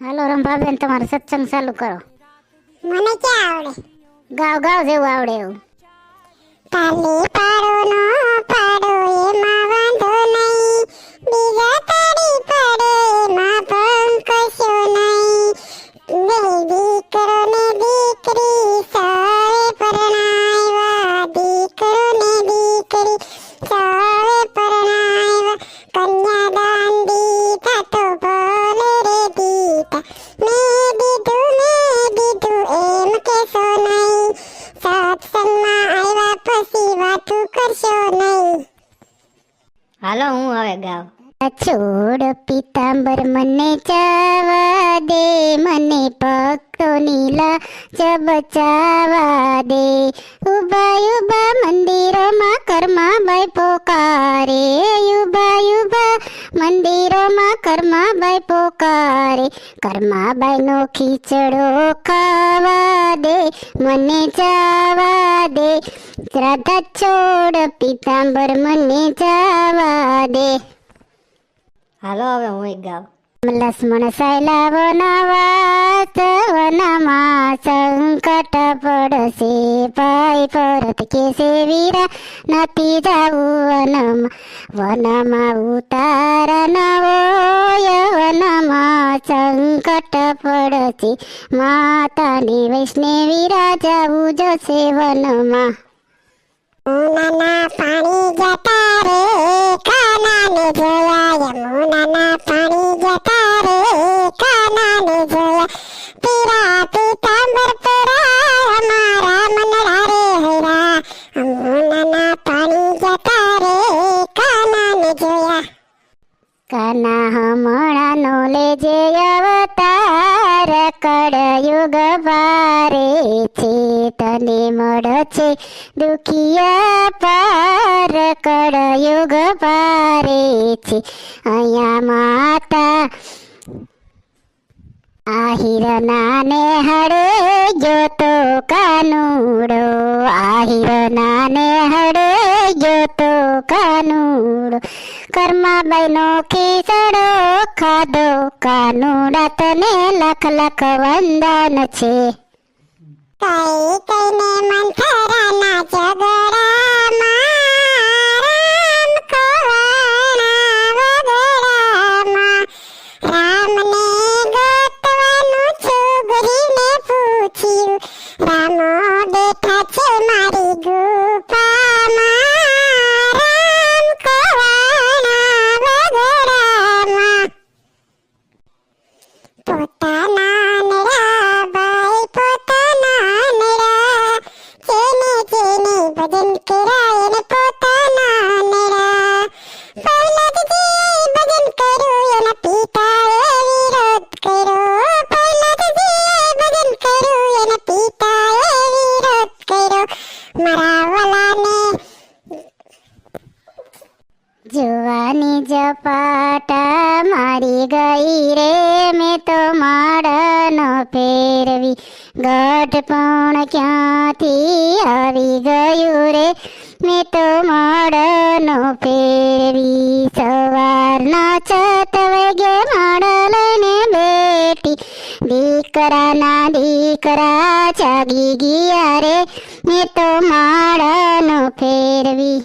હાલો રંભાબેન તમારો સત્સંગ ચાલુ કરો. મને ક્યાં આવડે? ગાવ ગાવ જેવું આવડે એવું. પાલી પાડો નો હાલો, હું હવે ગાવ. છોડ પીતાંબર મને ચાવા દે, મને ભક્તોની લાજ બચાવા દે. ઊભા ઊભા મંદિરોમાં પોકારે ઊભા ઊભા મંદિરોમાં કર્માબાઈ પોકારે કર્માબાઈનો ખીચડો ખાવા દે મને જાવા દે રાધા છોડ પીતાંબર મને જાવા દે હાલો હવે હું એક ગાવ लक्ष्मण सैलाव नावात वनमा संकट पडसे पाय परत केसे वीरा नती जाऊ वनम वनमा उतार नवोय वनमा संकट पडसे माताने वैष्णवी जाऊ जसे वनमा पाणी जटा रे જોયા કાના હમણાંનો લેજે અવતાર કળયુગ વારે છે. તને મળશે દુખિયા પાર કળયુગ વારે છે. અહીંયા માતા આહિર નાને હડે જોતો કાનુડો. આહિર નાને હડે જોતો કાનુડો. કર્માબાઈનો ખીસડો ખાધો. કાનુડા તને લખ લખ વંદન છે. કઈ કઈને મંથરાના ઝઘડામાં જુવાની ઝપાટા મારી ગઈ રે, મેં તો માળનો ફેરવી. ગઢ પણ ક્યાંથી આવી ગયું રે, મેં તો માળનો ફેરવી. સવારના છત વાગે માળ લઈને બેટી દીકરાના દીકરા જાગી ગયા રે, મેં તો માળનો ફેરવી.